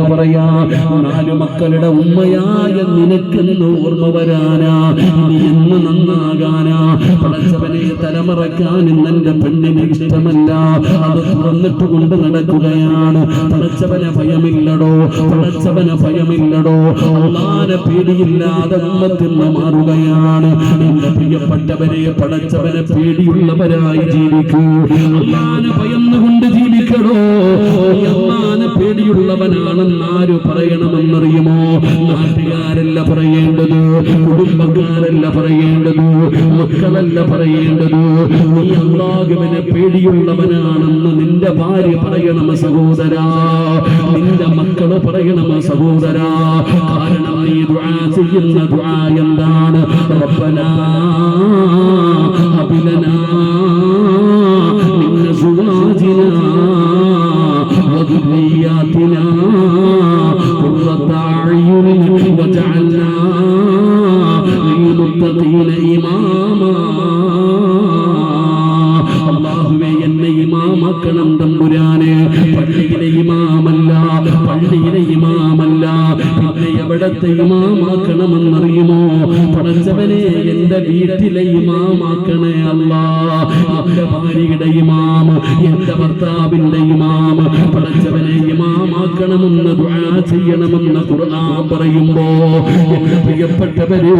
പറയാ നാലു മക്കളുടെ ഉമ്മയായ നിനക്കെന്ന് ഓർമ്മ വരാനാ. എന്ന് നന്നാകാനാ. പടച്ചവനെ തലമറക്കാൻ നിന്റെ പെണ്ണിന് ഇഷ്ടമല്ല. അത് തുറന്നിട്ട് കൊണ്ട് നടക്കുകയാണ്. പടച്ചവന ഭയമില്ലടോ. പടച്ചവന ഭയമില്ലടോ. അള്ളാനെ പേടിയില്ലാതെ ഉമ്മത്തിന്ന് മാറുകയാണ്. എന്റെ പ്രിയപ്പെട്ടവരെ പടച്ചവനെ പേടിയുള്ളവരായി ജീവിക്കൂ. അള്ളാനെ ഭയന്നുകൊണ്ട് ജീവിക്കടോ. പേടിയുള്ളവനാണെന്ന് ആര് പറയണമെന്നറിയുമോ? നാട്ടുകാരല്ല പറയേണ്ടത് കുടുംബക്കാരല്ല പറയേണ്ടത് മക്കളല്ല പറയേണ്ടത്. നീ അള്ളാഹുവിനെ പേടിയുള്ളവനാണെന്ന് നിന്റെ ഭാര്യ പറയണമ സഹോദര. നിന്റെ മക്കൾ പറയണമ സഹോദര. കാരണം നീ ദുആ ചെയ്യുന്ന ദുആ എന്താണ്? റബ്ബനാ. അള്ളാഹുവേ എന്നെ ഇമാമാക്കണം തമ്പുരാന്. പള്ളിയിലെ ഇമാമല്ല പള്ളിയിലെ പിന്നെ എവിടത്തെ ഇമാമാക്കണമെന്നറിയുമോ? പടച്ചവനെ എന്റെ വീട്ടിലെ ഇമാമാക്കണേ അല്ല. എന്റെ ഭാര്യയുടെ ഇമാം എന്റെ ഭർത്താവിന്റെ ഇമാം പടച്ചവനെ ഇമാമാക്കണമെന്ന് ദുആ ചെയ്യണമെന്ന് ഖുർആൻ പറയുമ്പോ എന്റെ പ്രിയപ്പെട്ടവര്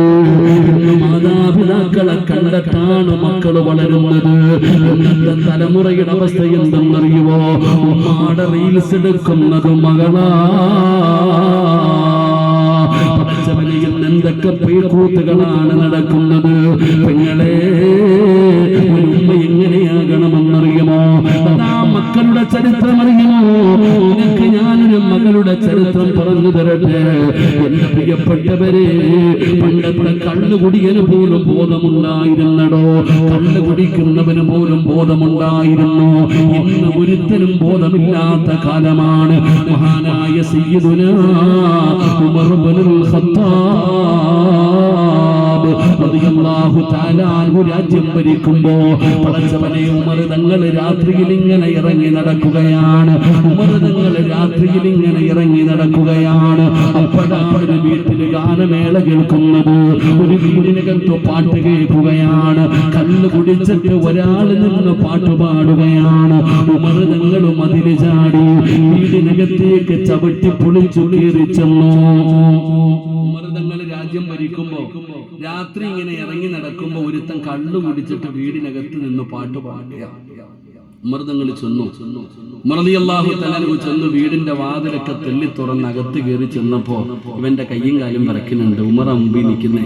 മാതാപിതാക്കളെ കണ്ടിട്ടാണ് മക്കൾ വളരുന്നത്. ഇന്നത്തെ തലമുറയുടെ അവസ്ഥ എന്തെന്നറിയുമോ ഉമ്മാടെ റീൽസ് എടുക്കുന്നത് മകളാ. ഇന്ന് എന്തൊക്കെ പേക്കൂത്തുകളാണ് നടക്കുന്നത്. പെങ്ങളെ മക്കളുടെ ചരിത്രം അറിയുമോ? നിനക്ക് ഞാനൊരു മകളുടെ ചരിത്രം പറഞ്ഞു തരട്ടെ. എന്റെ പ്രിയപ്പെട്ടവരെ പണ്ടത്തെ കണ്ണുകുടിയന് പോലും ബോധമുണ്ടായിരുന്നടോ? കള്ളു കുടിക്കുന്നവന് പോലും ബോധമുണ്ടായിരുന്നു? ഇന്ന് ഒരുത്തനും ബോധമില്ലാത്ത കാലമാണ്. മഹാനായ സയ്യിദുന ഉമർ ഖത്താബ്. റളിയല്ലാഹു തആല അൻഹു രാജ്യം ഭരിക്കുമ്പോ പടച്ചവനെ ഉമർ തങ്ങൾ രാത്രിയിൽ ഇങ്ങനെ ഇറങ്ങി നടക്കുകയാണ്. ഉമർ തങ്ങൾ രാത്രിയിൽ ഇങ്ങനെ ഇറങ്ങി നടക്കുകയാണ്. അപ്പോഴാണ് ഒരു വീട്ടിൽ ഗാനമേള കേൾക്കുന്നത്. ഒരു വീടിനകത്ത് പാട്ട് കേൾക്കുകയാണ്. കല്ല് കുടിച്ചിട്ട് ഒരാൾ നിന്ന് പാട്ട് പാടുകയാണ്. ഉമർ തങ്ങളും അതിന് ചാടി ചവിട്ടി പൊളിച്ചു കയറി ചെന്നു. രാജ്യം ഭരിക്കുമ്പോ രാത്രി ഇങ്ങനെ ഇറങ്ങി നടക്കുമ്പോ ഒരുത്തൻ കള്ളു കുടിച്ചിട്ട് വീടിനകത്ത് നിന്ന് പാട്ട് പാടുക. മൃതങ്ങൾ ചെന്നു. മൃതിയല്ലാഹു തലനു ചെന്നു വീടിന്റെ വാതിലൊക്കെ തെല്ലി തുറന്ന് അകത്ത് കയറി ചെന്നപ്പോ ഇവന്റെ കയ്യും കാലും വിറക്കുന്നുണ്ട് ഉമർ അമ്പി നിൽക്കുന്നേ.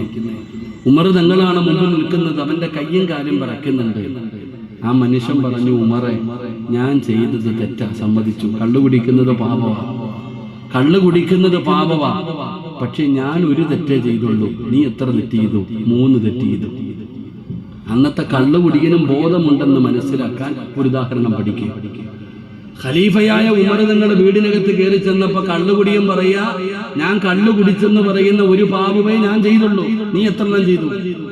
ഉമർ തങ്ങളാണ് മുമ്പിൽ നിൽക്കുന്നത്. അവന്റെ കയ്യും കാലും വിറക്കുന്നുണ്ട് ആ മനുഷ്യൻ പറഞ്ഞു ഉമറെ ഞാൻ ചെയ്തത് തെറ്റാ സമ്മതിച്ചു. കള്ളു കുടിക്കുന്നത് പാപമാ. കള്ളു കുടിക്കുന്നത് പാപവാ പക്ഷെ ഞാൻ ഒരു തെറ്റേ ചെയ്തുള്ളൂ. നീ എത്ര തെറ്റ് ചെയ്തു മൂന്ന് തെറ്റ് ചെയ്തു അന്നത്തെ കള്ളു കുടിക്കനും ബോധമുണ്ടെന്ന് മനസ്സിലാക്കാൻ ഒരു ഉദാഹരണം പഠിക്കുക ഖലീഫയായ ഉമർ തങ്ങളുടെ വീടിനകത്ത് കയറി ചെന്നപ്പോ കള്ളുകുടിയും പറയാ ഞാൻ കള്ളു കുടിച്ചെന്ന് പറയുന്ന ഒരു പാപമേ ഞാൻ ചെയ്തുള്ളൂ. നീ എത്രണ്ണം ചെയ്തു?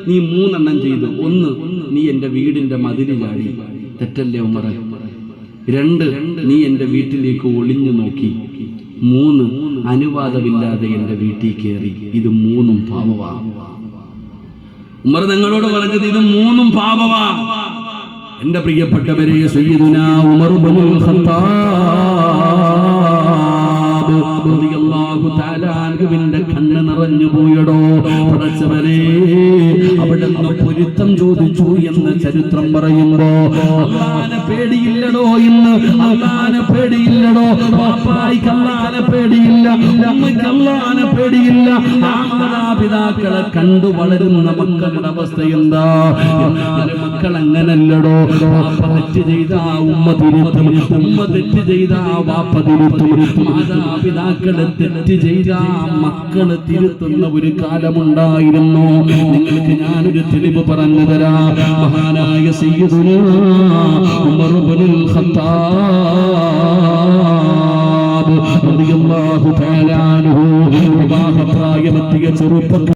നീ മൂന്നെണ്ണം ചെയ്തു. ഒന്ന് നീ എന്റെ വീടിന്റെ മതിരി ചാടി തെറ്റല്ലേ ഉമർ രണ്ട് നീ എന്റെ വീട്ടിലേക്ക് ഒളിഞ്ഞു നോക്കി. മൂന്ന് അനുവാദമില്ലാതെ എന്റെ വീട്ടിൽ കയറി. ഇത് മൂന്നും പാപമാണ്. ഉമർ നിങ്ങളോട് പറഞ്ഞത് ഇത് മൂന്നും പാപമാണ്. എന്റെ പ്രിയപ്പെട്ടവരെ സയ്യിദുന ഉമർ ഇബ്നുൽ ഖത്താബ് റളിയല്ലാഹു തആല അൻഹുവിന്റെ കണ്ണ് നിറഞ്ഞു പോയടോ. പടച്ചവനെ അവിടെ നിന്ന് പൊരുത്തം ചോദിച്ചു എന്ന് ചരിത്രം പറയുമ്പോ അള്ളാനെ പേടിയില്ലടോ ഇന്ന്. അള്ളാനെ പേടിയില്ലടോ പാപ്പായിക്ക് പേടിയില്ല ഉമ്മയ്ക്ക് പേടിയില്ല. മാതാപിതാക്കളെ കണ്ടു വളരുന്ന മക്കളുടെ അവസ്ഥ എന്താ? മക്കൾ അങ്ങനല്ലടോ വാപ്പ തെറ്റ് ചെയ്ത ഉമ്മ തിരുത്തും ഉമ്മ തെറ്റ് ചെയ്ത വാപ്പ തിരുത്തും. മാതാപിതാക്കളെ തെറ്റ് ചെയ്ത മക്കളെ തിരുത്തുന്ന ഒരു കാലമുണ്ടായിരുന്നു. നിങ്ങൾക്ക് ഞാനൊരു തെളിവ് പറഞ്ഞു തരാം. മഹാനായ സയ്യിദുന ഖത്താബ് വിവാഹപ്രായമെത്തിയ തആല